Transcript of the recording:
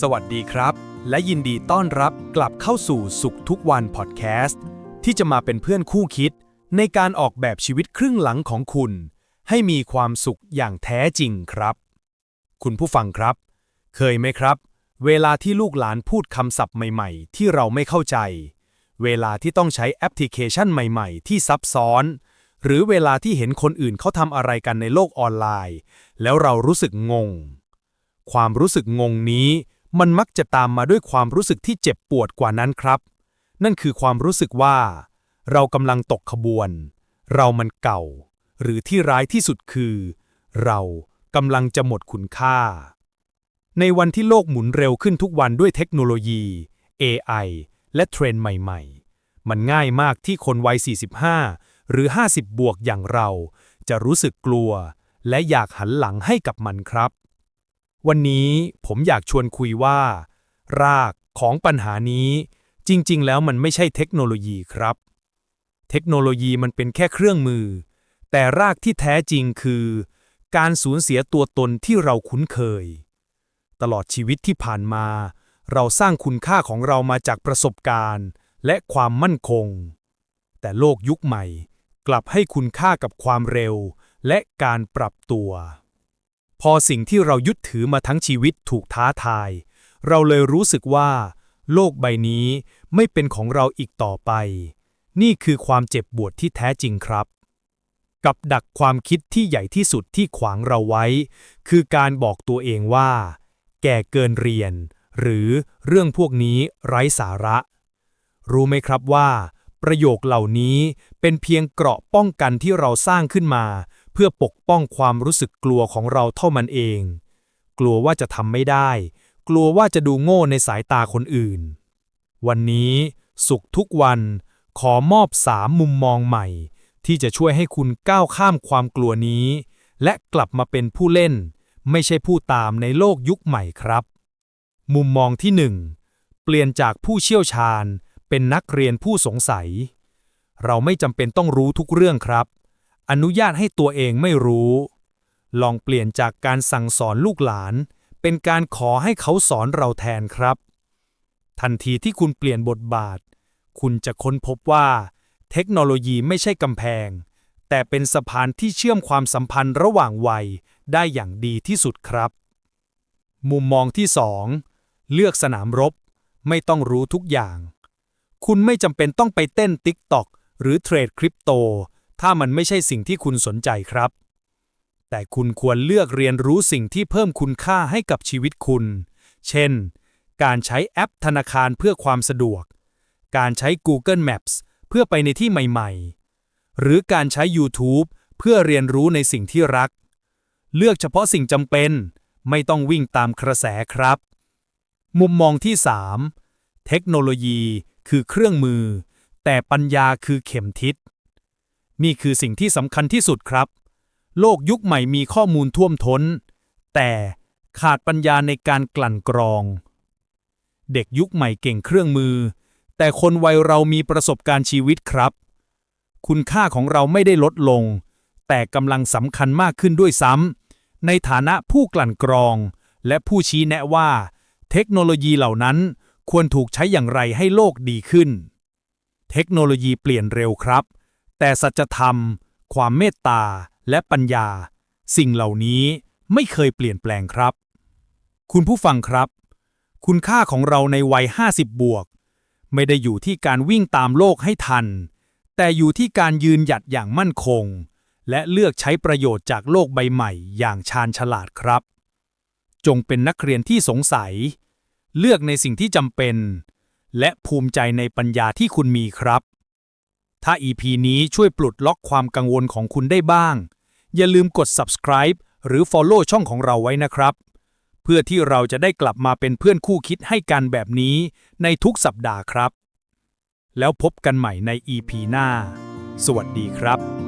สวัสดีครับ และยินดีต้อนรับกลับเข้าสู่สุขทุกวันพอดแคสต์ที่จะมาเป็นเพื่อนคู่คิด ในการออกแบบชีวิตครึ่งหลังของคุณ ให้มีความสุขอย่างแท้จริงครับ คุณผู้ฟังครับ เคยไหมครับ เวลาที่ลูกหลานพูดคำศัพท์ใหม่ ๆ ที่เราไม่เข้าใจ เวลาที่ต้องใช้แอปพลิเคชันใหม่ ๆ ที่ซับซ้อน หรือเวลาที่เห็นคนอื่นเขาทำอะไรกันในโลกออนไลน์ แล้วเรารู้สึกงง ความรู้สึกงงนี้ มันมักจะตามมาด้วยความรู้สึกที่เจ็บปวดกว่านั้นครับ นั่นคือความรู้สึกว่า เรากำลังตกขบวน เรามันเก่า หรือที่ร้ายที่สุดคือ เรากำลังจะหมดคุณค่า ในวันที่โลกหมุนเร็วขึ้นทุกวันด้วยเทคโนโลยี AI และเทรนด์ใหม่ ๆ มันง่ายมากที่คนวัย 45 หรือ 50 บวกอย่างเรา จะรู้สึกกลัว และอยากหันหลังให้กับมันครับ วันนี้ผมอยากชวนคุยว่า รากของปัญหานี้จริง ๆ แล้วมันไม่ใช่เทคโนโลยีครับ เทคโนโลยีมันเป็นแค่เครื่องมือ แต่รากที่แท้จริงคือ การสูญเสียตัวตนที่เราคุ้นเคย ตลอดชีวิตที่ผ่านมา เราสร้างคุณค่าของเรามาจากประสบการณ์ และความมั่นคง แต่โลกยุคใหม่ กลับให้คุณค่ากับความเร็ว และการปรับตัว พอสิ่งที่เรายึดถือมาทั้งชีวิตถูกท้าทาย เราเลยรู้สึกว่า โลกใบนี้ไม่เป็นของเราอีกต่อไป นี่คือความเจ็บปวดที่แท้จริงครับ กับดักความคิดที่ใหญ่ที่สุดที่ขวางเราไว้ คือการบอกตัวเองว่า แก่เกินเรียน หรือเรื่องพวกนี้ไร้สาระ รู้ไหมครับว่า ประโยคเหล่านี้เป็นเพียงเกราะป้องกันที่เราสร้างขึ้นมา เพื่อปกป้องความรู้สึกกลัวของเราเท่ามันเอง กลัวว่าจะทำไม่ได้ กลัวว่าจะดูโง่ในสายตาคนอื่น วันนี้ สุขทุกวันขอมอบสามมุมมองใหม่ ที่จะช่วยให้คุณก้าวข้ามความกลัวนี้ และกลับมาเป็นผู้เล่น ไม่ใช่ผู้ตามในโลกยุคใหม่ครับ มุมมองที่หนึ่งเปลี่ยนจากผู้เชี่ยวชาญ เป็นนักเรียนผู้สงสัย เราไม่จำเป็นต้องรู้ทุกเรื่องครับ อนุญาตให้ตัวเองไม่รู้ ลองเปลี่ยนจากการสั่งสอนลูกหลาน เป็นการขอให้เขาสอนเราแทนครับ ทันทีที่คุณเปลี่ยนบทบาท คุณจะค้นพบว่า เทคโนโลยีไม่ใช่กำแพง แต่เป็นสะพานที่เชื่อมความสัมพันธ์ระหว่างวัยได้อย่างดีที่สุดครับ มุมมองที่สองเลือกสนามรบ ไม่ต้องรู้ทุกอย่าง คุณไม่จำเป็นต้องไปเต้นติ๊กตอกหรือเทรดคริปโต ถ้ามันไม่ใช่สิ่งที่คุณสนใจครับ แต่คุณควรเลือกเรียนรู้สิ่งที่เพิ่มคุณค่าให้กับชีวิตคุณ เช่น การใช้แอปธนาคารเพื่อความสะดวก การใช้ Google Maps เพื่อไปในที่ใหม่ ๆ หรือการใช้ YouTube เพื่อเรียนรู้ในสิ่งที่รัก เลือกเฉพาะสิ่งจำเป็น ไม่ต้องวิ่งตามกระแสครับ มุมมองที่ 3 เทคโนโลยีคือเครื่องมือ แต่ปัญญาคือเข็มทิศ นี่คือสิ่งที่สำคัญที่สุดครับ โลกยุคใหม่มีข้อมูลท่วมท้น แต่ขาดปัญญาในการกลั่นกรอง เด็กยุคใหม่เก่งเครื่องมือ แต่คนวัยเรามีประสบการณ์ชีวิตครับ คุณค่าของเราไม่ได้ลดลง แต่กำลังสำคัญมากขึ้นด้วยซ้ำในฐานะผู้กลั่นกรอง และผู้ชี้แนะว่า เทคโนโลยีเหล่านั้นควรถูกใช้อย่างไรให้โลกดีขึ้น เทคโนโลยีเปลี่ยนเร็วครับ แต่สัจธรรม ความเมตตา และปัญญา สิ่งเหล่านี้ไม่เคยเปลี่ยนแปลงครับ คุณผู้ฟังครับ คุณค่าของเราในวัย 50 บวก ไม่ได้อยู่ที่การวิ่งตามโลกให้ทัน แต่อยู่ที่การยืนหยัดอย่างมั่นคง และเลือกใช้ประโยชน์จากโลกใบใหม่อย่างชาญฉลาดครับ จงเป็นนักเรียนที่สงสัย เลือกในสิ่งที่จำเป็น และภูมิใจในปัญญาที่คุณมีครับ ถ้า EP นี้ช่วยปลดล็อกความกังวลของคุณได้บ้าง อย่าลืมกด subscribe หรือ follow ช่องของเราไว้นะครับ เพื่อที่เราจะได้กลับมาเป็นเพื่อนคู่คิดให้กันแบบนี้ในทุกสัปดาห์ครับ แล้วพบกันใหม่ใน EP หน้า สวัสดีครับ